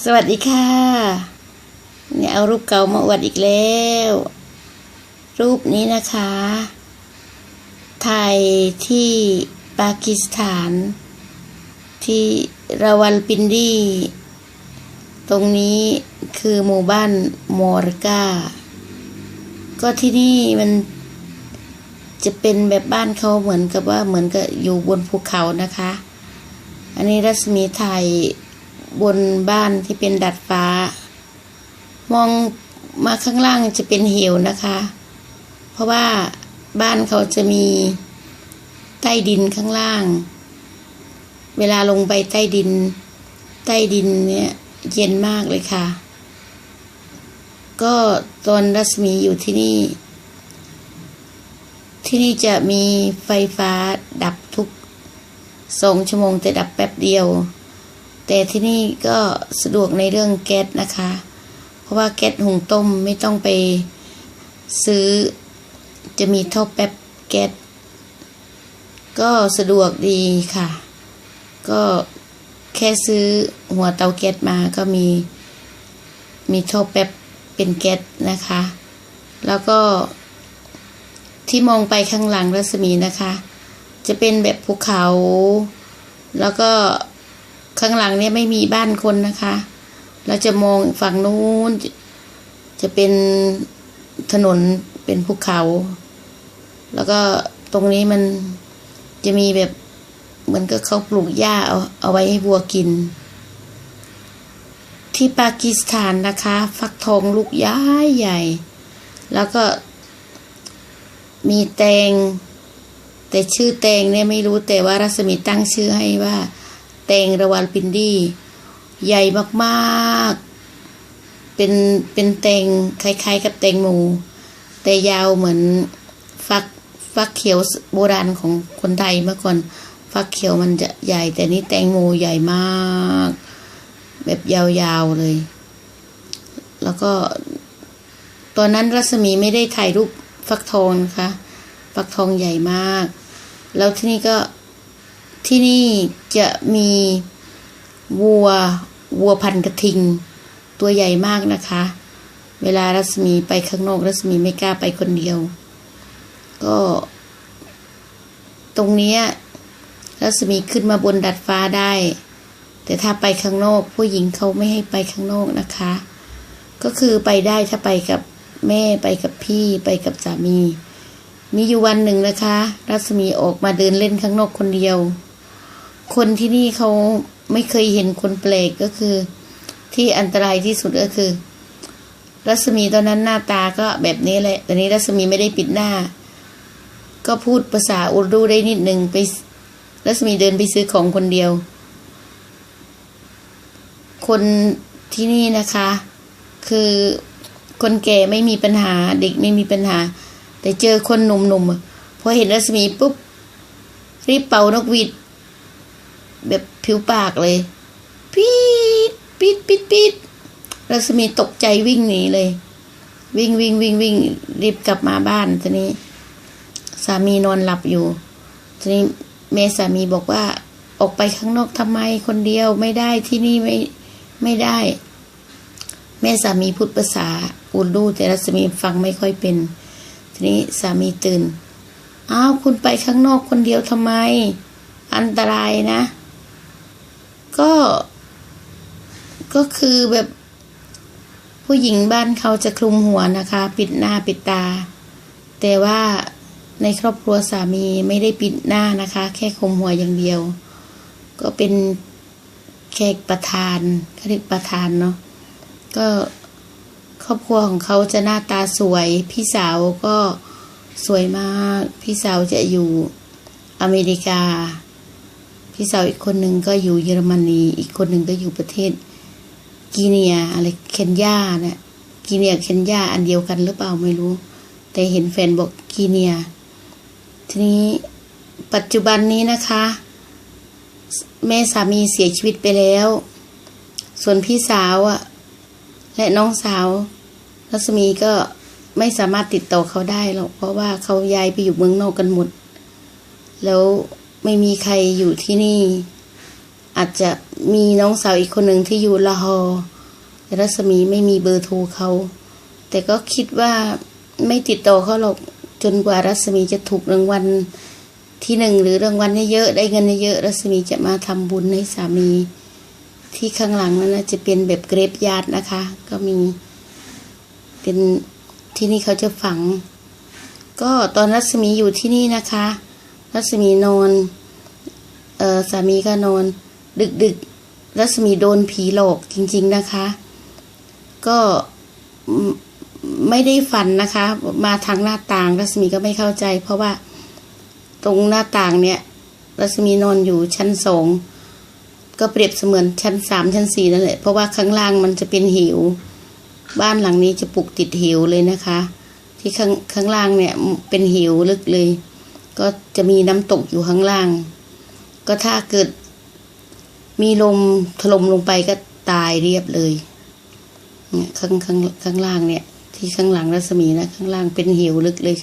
สวัสดีค่ะ เนี่ยเอารูปเก่ามาอวดอีกแล้ว รูปนี้นะคะถ่ายที่ปากีสถาน ที่ราวัลปินดี ตรงนี้คือหมู่บ้านมอร์กา ก็ที่นี่มันจะเป็นแบบบ้านเขาเหมือนกับว่าเหมือนกับอยู่บนภูเขานะคะ อันนี้รัศมีถ่าย บนบ้านที่เป็นดัดฟ้า มองมาข้างล่างจะเป็นเหวนะคะ เพราะว่าบ้านเขาจะมีใต้ดินข้างล่าง เวลาลงไปใต้ดิน ใต้ดินเนี่ยเย็นมากเลยค่ะ ก็ตอนรัศมีอยู่ที่นี่ ที่นี่จะมีไฟฟ้าดับทุกสองชั่วโมงแต่ดับแป๊บเดียว แต่ที่นี่ก็สะดวกในเรื่องแก๊สนะคะ เพราะว่าแก๊สหุงต้มไม่ต้องไปซื้อ จะมีท่อแป๊บแก๊สก็สะดวกดีค่ะ ก็แค่ซื้อหัวเตาแก๊สมาก็มี มีท่อแป๊บเป็นแก๊สนะคะ แล้วก็ที่มองไปข้างหลังรัศมีนะคะ จะเป็นแบบภูเขา แล้วก็ ข้างหลังเนี่ยไม่มีบ้านคนนะคะ เราจะมองฝั่งนู้นจะจะเป็นถนนเป็นภูเขา แล้วก็ตรงนี้มันจะมีแบบเหมือนกับเขาปลูกหญ้าเอาเอาไว้ให้วัวกิน ที่ปากีสถานนะคะ ฟักทองลูกย้ายใหญ่ แล้วก็มีแตง แต่ชื่อแตงเนี่ยไม่รู้แต่ว่ารัศมีตั้งชื่อให้ว่า ตงระวันปินดีใหญ่มากๆ เป็นเป็นแตงคล้ายๆ กับแตงโมแต่ยาวเหมือนฟักฟักเขียวโบราณของคนไทยเมื่อก่อน ฟักเขียวมันจะใหญ่ แต่นี่แตงโมใหญ่มาก แบบยาวๆเลย แล้วก็ ตอนนั้นรัศมีไม่ได้ถ่ายรูปฟักทองนะคะ ฟักทองใหญ่มาก แล้วที่นี่ก็ ที่นี่จะมีวัววัวพันกระทิง ตัวใหญ่มากนะคะ เวลารัศมีไปข้างนอกรัศมีไม่กล้าไปคนเดียว ก็ ตรงนี้รัศมีขึ้นมาบนดัดฟ้าได้ แต่ถ้าไปข้างนอก ผู้หญิงเขาไม่ให้ไปข้างนอกนะคะ ก็คือไปได้ถ้าไปกับแม่ไปกับพี่ไปกับสามี มีอยู่วันหนึ่งนะคะ รัศมีออกมาเดินเล่นข้างนอกคนเดียว คนที่นี่เขาไม่เคยเห็นคนแปลกก็คือ ที่อันตรายที่สุดก็คือ รัศมีตอนนั้นหน้าตาก็แบบนี้แหละแต่นี้รัศมีไม่ได้ปิดหน้า ก็พูดภาษาอุรดูได้นิดหนึ่งไป รัศมีเดินไปซื้อของคนเดียว คนที่นี่นะคะ คือคนแก่ไม่มีปัญหาเด็กไม่มีปัญหา แต่เจอคนหนุ่มๆพอเห็นรัศมีปุ๊บรีบเป่านกหวีด แบบผิวปากเลยปี๊ดปี๊ดปี๊ดปี๊ดรัศมีตกใจวิ่งหนีเลย วิ่งวิ่งวิ่งวิ่งรีบกลับมาบ้านทีนี้ สามีนอนหลับอยู่ทีนี้แม่สามีบอกว่าออกไปข้างนอกทำไมคนเดียวไม่ได้ที่นี่ไม่ไม่ได้ แม่สามีพูดภาษาอูดูแต่รัศมีฟังไม่ค่อยเป็น ทีนี้สามีตื่นอ้าวคุณไปข้างนอกคนเดียวทำไม อันตรายนะ ก็ ก็คือแบบผู้หญิงบ้านเขาจะคลุมหัวนะคะ ปิดหน้าปิดตา แต่ว่าในครอบครัวสามีไม่ได้ปิดหน้านะคะ แค่คลุมหัวอย่างเดียว ก็เป็นแขกประธานเขาเรียกประธานเนาะก็ครอบครัวของเขาจะหน้าตาสวย พี่สาวก็สวยมาก พี่สาวจะอยู่อเมริกา พี่สาวอีกคนหนึ่งก็อยู่เยอรมนี อีกคนหนึ่งก็อยู่ประเทศกีเนียอะไรเคนยาเนี่ยกีเนียเคนยาอันเดียวกันหรือเปล่าไม่รู้ แต่เห็นแฟนบอกกีเนีย ทีนี้ปัจจุบันนี้นะคะ แม่สามีเสียชีวิตไปแล้ว ส่วนพี่สาวอะและน้องสาวรัศมีก็ไม่สามารถติดต่อเขาได้หรอกเพราะว่าเขาย้ายไปอยู่เมืองนอกกันหมด แล้ว ไม่มีใครอยู่ที่นี่ อาจจะมีน้องสาวอีกคนหนึ่งที่อยู่ละหอแต่รัศมีไม่มีเบอร์โทรเขา แต่ก็คิดว่าไม่ติดต่อเขาหรอกจนกว่ารัศมีจะถูกรางวัลที่หนึ่งหรือรางวัลเยอะๆได้เงินเยอะรัศมีจะมาทำบุญให้สามี ที่ข้างหลังนั้นนะจะเป็นแบบเกรฟยาดนะคะ ก็มี เป็นที่นี่เขาจะฝัง ก็ตอนรัศมีอยู่ที่นี่นะคะ รัศมีนอนเออสามีก็นอน ดึกดึกๆรัศมีโดนผีหลอกจริง ๆนะคะ ก็ไม่ไม่ได้ฝันนะคะ มาทางหน้าต่าง รัศมีก็ไม่เข้าใจ เพราะว่าตรงหน้าต่างเนี่ย รัศมีนอนอยู่ชั้นสองก็เปรียบเสมือนชั้นสามชั้นสี่นั่นแหละเพราะว่าข้างล่างมันจะเป็นหิว บ้านหลังนี้จะปลูกติดหิวเลยนะคะ ที่ข้างข้างล่างเนี่ยเป็นหิวลึกเลย ก็จะมีน้ำตกอยู่ข้างล่าง ก็ถ้าเกิด มีลมถล่มลงไปก็ตายเรียบเลยเนี่ยข้างข้างข้างล่างเนี่ย ที่ข้างหลังรัศมีนะข้างล่างเป็นหิวลึกเลยค่ะ